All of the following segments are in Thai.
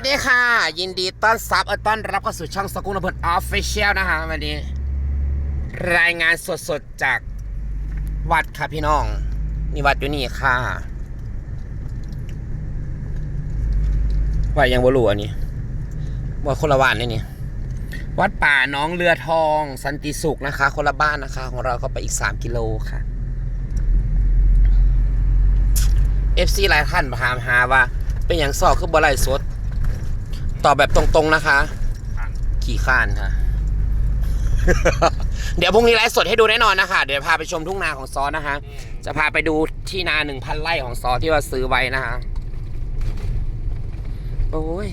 วัสดีค่ะ ยินดีต้อนรับเอ่อต้อนรับเข้าสู่ช่องสกุลนพลออฟฟิเชียลนะคะวันนี้ รายงานสดๆ จากวัดค่ะพี่น้อง นี่วัดอยู่นี่ค่ะวัดยังบรูอันนี้วัดคนละวันนี่นี่วัดป่าน้องเรือทองสันติสุขนะคะ คนละบ้านนะคะ ของเราก็ไปอีก3กิโลค่ะ FC หลายท่านถามหาว่าเป็นอย่างสอบคือบอลไลฟ์สด ตอบแบบตรงๆนะคะ ขี่ข้านค่ะ เดี๋ยวพรุ่งนี้ไลฟ์สดให้ดูแน่นอนนะคะ เดี๋ยวพาไปชมทุ่งนาของซอนะคะ จะพาไปดูที่นาหนึ่งพันไร่ของซอที่ว่าซื้อไว้นะคะโอ้ย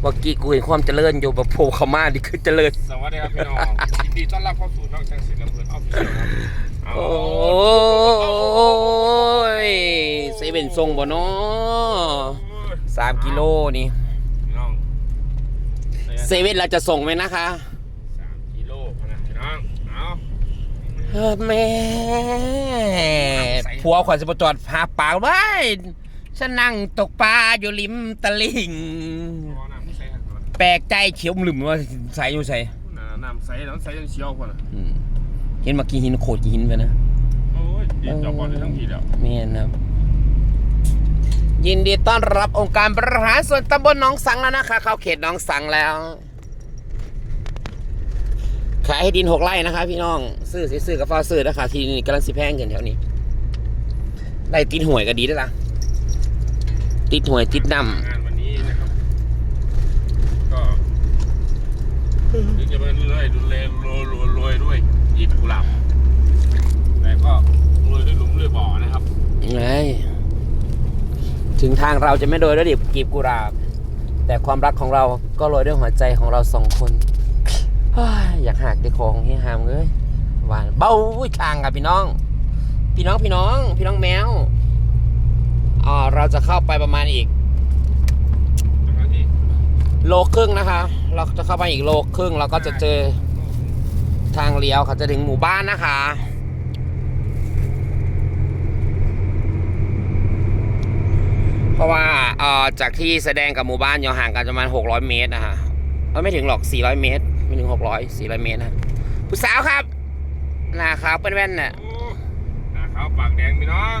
เมื่อกี้กูเห็นความเจริญอยู่แบบโผล่เข้ามาดิคือเจริญ สวัสดีครับพี่น้องยินดีต้อนรับเข้าสู่ช่องช่างศิลป์ลำเพลินออฟฟิเชียลครับเอาโอ้ยเซเว่นทรงบ่เนาะสามกิโลนี่พี่น้อง เซเว่นเราจะส่งไหมนะคะสามกิโลนะพี่น้องเอาเออแม่ผัวขวัญสปจอดพาปากไว้ฉันนั่งตกปลาอยู่ริมตลิ่งพอน้ำใสครับแปลกใจเขียวหลืมว่าใส่อยู่ใส่น้ำใสน้ำใสยังเชียวคนละอืมเห็นเมื่อกี้หินโขดหินไปนะโอ้ยดีจับบอลได้ทั้งทีแล้วเมียนะครับ ยินดีต้อนรับองค์การบริหารส่วนตำบลหนองสังแล้วนะคะ เข้าเขตหนองสังแล้วขายให้ดินหกไร่นะคะ พี่น้องซื้อสิซื้อกับฟ้าซื้อนะคะทีนี้กำลังสิแพงเกินแถวนี้ ได้ติดหวยก็ดีด้วยล่ะ ติดหวยติดนงานวันนี้นะครับก็ถึงจะเป็นรวยดูแลรวยรวยรวยด้วยหยิบกุหลาบแต่ก็รวยด้วยหลุมด้วยบ่อนะครับำไง ถึงทางเราจะไม่โดยด้วยดิบกีบกุหลาบ แต่ความรักของเราก็โรยด้วยหัวใจของเราสองคน อยากหักได้ของเฮียหามเลยหวานเบ้าทางกับพี่น้อง พี่น้องพี่น้อง พี่น้องแมวอ่าเราจะเข้าไปประมาณอีกโลครึ่งนะคะ เราจะเข้าไปอีกโลครึ่งเราก็จะเจอทางเลี้ยวค่ะจะถึงหมู่บ้านนะคะ เพราะว่าเอ่อจากที่แสดงกับหมู่บ้านอยู่ห่างกันประมาณ600 เมตรนะคะเอ้ยไม่ถึงหรอก 400 เมตร ไม่ถึง 600 400 เมตรนะผู้สาวครับหน้าขาวเป็นแว่นน่ะโอ้หน้าขาวปากแดงพี่น้อง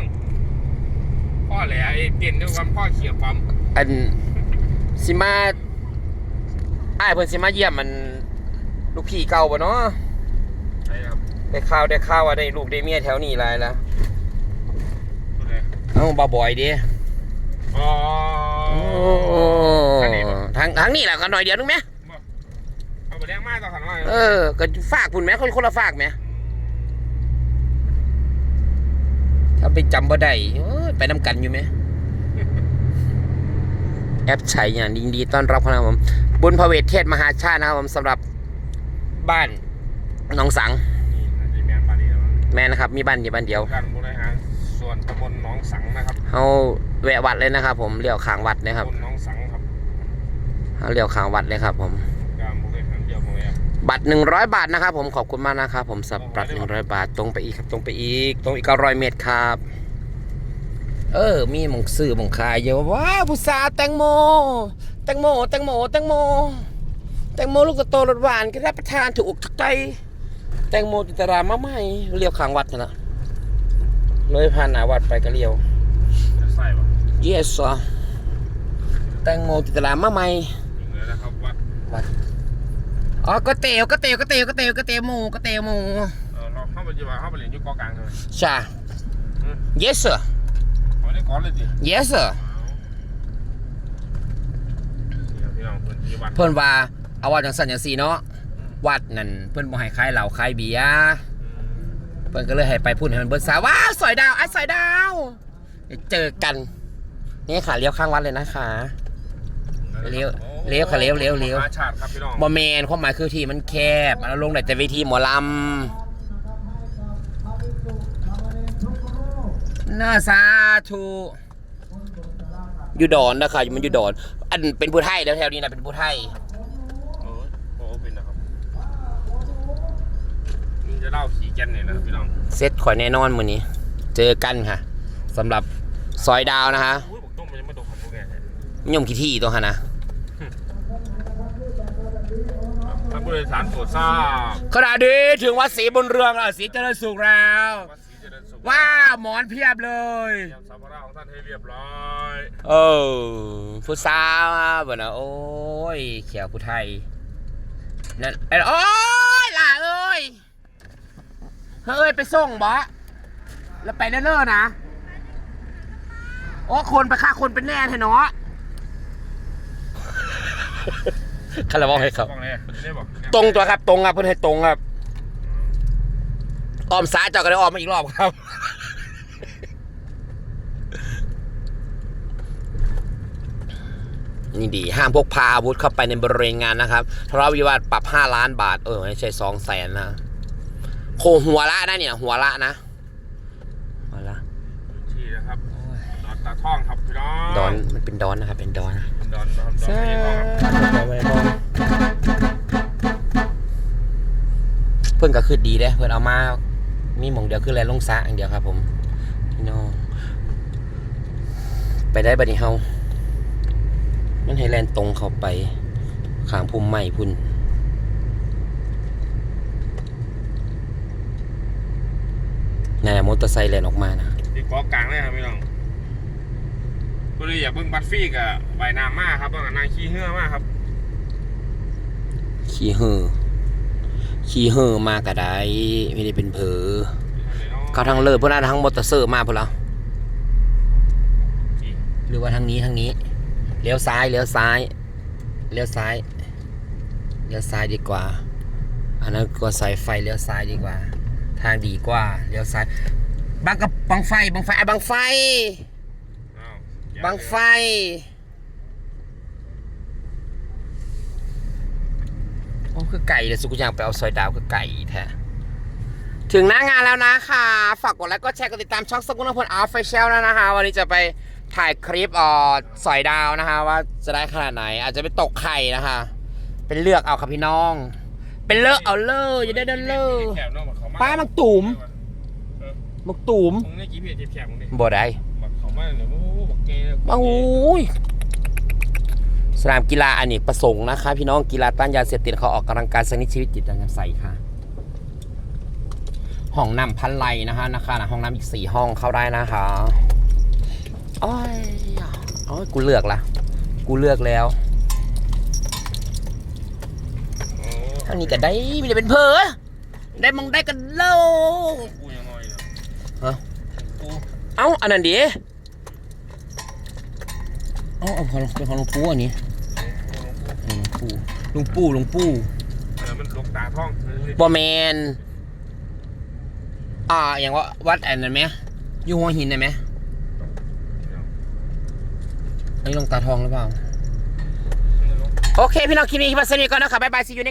พ่อแหล่ไอ้เตียนด้วยความพ่อเขียบความอันสิมาอ้ายเพิ่นสิมาเยี่ยมมันลูกพี่เก่าบ่เนาะใช่ครับได้ข่าวได้ข่าวว่าได้ลูกได้เมียแถวนี้หลายแล้วตัวไหนเอ้าบ่บ่อยเดิ อ๋อทางนี้ปะทางทางนี้แหละกันหน่อยเดียวนึงไหมเอาไปแดงมากต่อขันว่าเออก็ฝากคุณไหมคนคนละฝากไหมถ้าไปจำบ่ได้เอ้ยไปน้ำกันอยู่ไหมแอปใช้อย่างดีดีต้อนรับนะครับผมบุญพระเวทเทศมหาชาตินะครับผมสำหรับบ้านหนองสังนี่อาจจะแมนปานีแล้วมั้งแม่นะครับ มีบ้านอยู่บ้านเดียว ตำบลหนองสังนะครับเขาแวะวัดเลยนะครับ ผมเลี้ยวขางวัดนะครับตำบลหนองสังครับเขาเลี้ยวขางวัดเลยครับ ผมการบริหารเดียวโรงแรมบัตร100บาทนะครับ ผมขอบคุณมากนะครับ ผมสำหรับบัตร100บาทตรงไปอีกครับ ตรงไปอีก ตรงอีก900เมตรครับ เออ มีหมองซื้อหมองขายเยอะว้าวผู้สาวแตงโม แตงโม แตงโม แตงโม แตงโมลูกโตๆรสหวานก็รับประทานถูกอกถูกใจ แตงโมจิตรามะไม่เลี้ยวขางวัดนั่นนะ เลยผ่านหน้าวัดไปก็เลี้ยว จะใส่ปะ yes sir แตงโมจิตรามะไม่ ถึงแล้วนะครับวัดวัดอ๋อก๋วยเตี๋ยวก๋วยเตี๋ยวก๋วยเตี๋ยวก๋วยเตี๋ยวก๋วยเตี๋ยวหมูก๋วยเตี๋ยวหมูเออเราเข้าไปจีบเข้าไปเรียนอยู่เกอกลางเลยใช่ yes sir เขาได้ก่อนเลยสิ yes sir เดี๋ยวพี่น้องเพื่อนที่วัดเพิ่นว่าเอาว่าจังสันจังสีเนาะวัดนั่นเพิ่นบ่ให้ขายเหล้าขายเบียร์ เพิ่นก็เลยให้ไปพูดให้มันเบิดสาวว้าวสอยดาวไอ้สอยดาวเดี๋ยวเจอกัน นี่ค่ะเลี้ยวข้างวัดเลยนะคะ เลี้ยวเลี้ยวค่ะเลี้ยวเลี้ยวเลี้ยว มหาชาติครับพี่น้องบ่แมนความหมายคือที่มันแคบแล้วลงได้แต่เวทีหมอลำน่าสาธุอยู่ดอนนะคะมันอยู่ดอน อันเป็นผู้ไทยแล้วแถวนี้นะเป็นผู้ไทย โอ้ยโอ้เป็นนะครับนี่จะเล่าสีแกนเนี่ยนะครับพี่น้องเซตข่อยแน่นอนมือนี้ เจอกันค่ะสำหรับซอยดาวนะคะอุ้ยบอกต้มมันยังไม่ตกขันพวกแกเนี่ยยมขี้ที่ตัวฮะนะหึท่านผู้โดยสารโปรดทราบขณะนี้ถึงวัดศรีบุญเรืองแล้วศรีเจริญสุขแล้ว วัดศรีเจริญสุขว้าวหมอนเพียบเลย เตรียมสัมภาระของท่านให้เรียบร้อยเออผู้สาวมาบ่นะโอ้ยเขียวผู้ไทยนั่นเอ้ยโอ้ยล่ะเอ้ย เฮ้ยไปส่งบ่แล้วไปเนิ่นๆนะ โอ้คนไปฆ่าคนเป็นแน่แท้เนาะคาราบองให้เขาบอกเลยได้บอกตรงตัวครับตรงครับเพื่อนให้ตรงครับออมซ้ายเจาก็ได้ออมมาอีกรอบครับ นี่ดีห้ามพกพาอาวุธเข้าไปในบริเวณงานนะครับทะเลาะวิวาทปรับ 5 ล้านบาท เออไม่ใช่สองแสนนะ โคหัวละนะเนี่ย หัวละนะหัวละที่นะครับดอนตาท่องครับพี่น้องดอนมันเป็นดอนนะครับเป็นดอนนะดอนดอนดอนไม่ท่องครับเพื่อนก็คือดีเด้เพื่อนเอามา มีหมองเดียวคือแลนลงซะอย่างเดียวครับ ผมพี่น้องไปได้บัดนี้เฮามันให้แลนตรงเข้าไปข้างพุ่มไม้พุ่น นั่นแหละมอเตอร์ไซค์แลนออกมานะที่เกาะกลางเลยครับพี่น้องก็เลยอยากเบิ่งบัตฟี่กับใบน้ำมากครับเบิ่งกับนางขี้เหื่อมากครับ ขี่เห่อขี่เห่อมากระไดไม่ได้เป็นเผลอเขาทางเลิศพวกนั้นทางมอเตอร์เซอร์มาพวกเราหรือว่าทางนี้ทางนี้เลี้ยวซ้ายเลี้ยวซ้ายเลี้ยวซ้ายเลี้ยวซ้ายดีกว่า อันนั้นก็สายไฟเลี้ยวซ้ายดีกว่า ทางดีกว่าเลี้ยวซ้ายบังกับบังไฟบังไฟอะบังไฟอ้าวบังไฟ โอ้คือไก่เลยสุกุยางไปเอาซอยดาวคือไก่แท้ถึงหน้างานแล้วนะคะ ฝากกดไลค์ก็แชร์กดติดตามช่องสกุลนพลออฟฟิเชียลแล้วนะคะ วันนี้จะไปถ่ายคลิปเอ่อสอยดาวนะคะ ว่าจะได้ขนาดไหน อาจจะไปตกไข่นะคะ เป็นเลือกเอาครับพี่น้อง เป็นเลือกเอาเลยอย่าได้เดินเลยแคบเนาะบักเขาป้ามักตุ่มมักตูมมึงได้กี่เพียรแคบมึงดิบ่ได้บักเขามาเนี่ยโอ้โหบักเกย์เลยโอ้ยสนามกีฬาอเนกประสงค์นะคะพี่น้องกีฬาต้านยาเสพติดเขาออกกำลังกายสนิทชีวิตจิตใจใสค่ะ ห้องน้ำพันไลนะคะนะคะนะห้องน้ำอีกสี่ห้องเข้าได้นะคะโอ้ยโอ้ยกูเลือกละกูเลือกแล้ว โอ้ ทางนี้ก็ได้ไม่ได้เป็นเพอได้มองได้กันโลกกูยังน้อยนะฮะกูเอ้าอันนั้นดิเอ้าเอาของเป็นของหลวงปู่อันนี้หลวงปู่หลวงปู่หลวงปู่เออมันลกตาท่องเฮ้ยบอแมนอ่าอย่างว่าวัดอันนั้นไหมอยู่หัวหินได้ไหมอันนี้ลงตาทองหรือเปล่า โอเค พี่น้องคลิปนี้คลิปนี้ก่อนนะครับบ๊ายบายซีอูใน